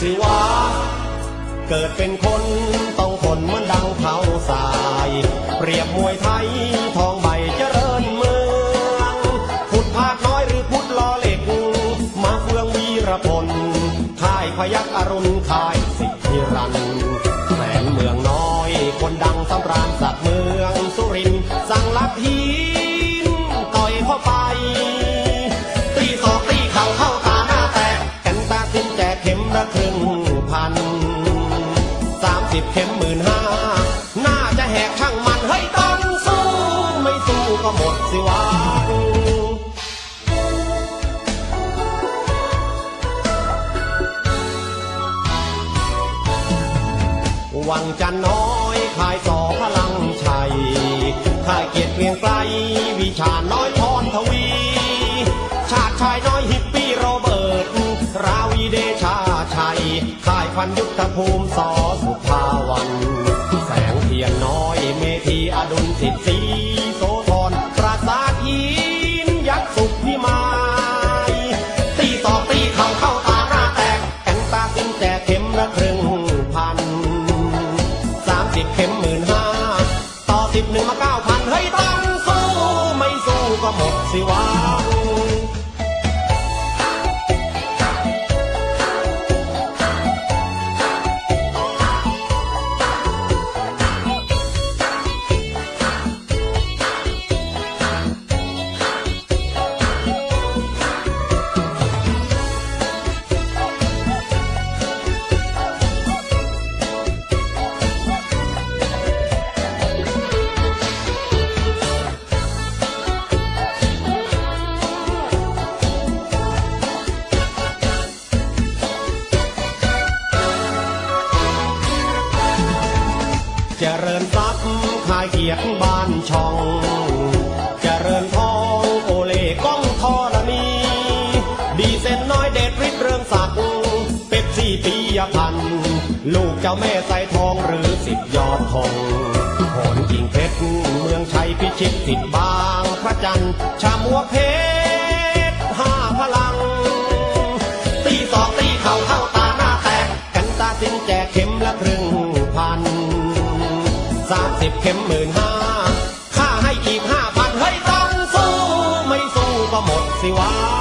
สิวะเกิดเป็นคนต้องทนเหมือนดังเท้าสาย เปรียบมวยไทยทองใบเจริญเมืองพุดพาดน้อยหรือพุดลอเหล็ก มาเฟืองวีรพลค่ายพยักอรุณค่ายสิทธิรัน มละครึ่งพันสามสิบเข็มหมื่นห้าน่าจะแหกช่างมันเฮ้ยต้องสู้ไม่สู้ก็หมดสิวะวังจันน้อยขายสอพลังชัยข่ายเกียรติเกรียงไกลวิชาน้อยพรทวี ชาติชายน้อยฮิปปี้โรเบิร์ต ราวีเดชาชัยข่ายพันยุทธภูมิสอสุภาวัน แสงเทียนน้อยเมธีอดุลสิทธิ์ศรีโสธรปราสาทหินยักษ์สุขพิมายตีต่อตีเข่าเข้าตาหน้าแตกแกันตาสิ้นแจกเข็มละครึ่งพันสามสิบเข็มหมื่นห้าต่อสิบหนึ่งมาเก้าพันเฮ้ยต้องสู้ไม่สู้ก็หมดสิวะ ทรัพย์ขายเกียรบ้านช่องเจริญทองโอเล่ก้องทอระนีดีเซนน้อยเด็ดริดเรืองศักดิ์เป็ดสี่ปียพันธ์ลูกเจ้าแม่ใส่ทองหรือสิบยอดทองโหนกิ่งเพชรเมืองชัยพิชิตสิทธิ์บางพระจันทร์ชามัวเพชรห้าพลัง ตีสอกตีเข่าเข้าตาหน้าแตกกันตาสินแจกเข็มละครึ่งพัน สามสิบเข็มหมื่นห้าค่าให้อีกห้าพันเฮ้ยต้องสู้ ไม่สู้ก็หมดสิวะ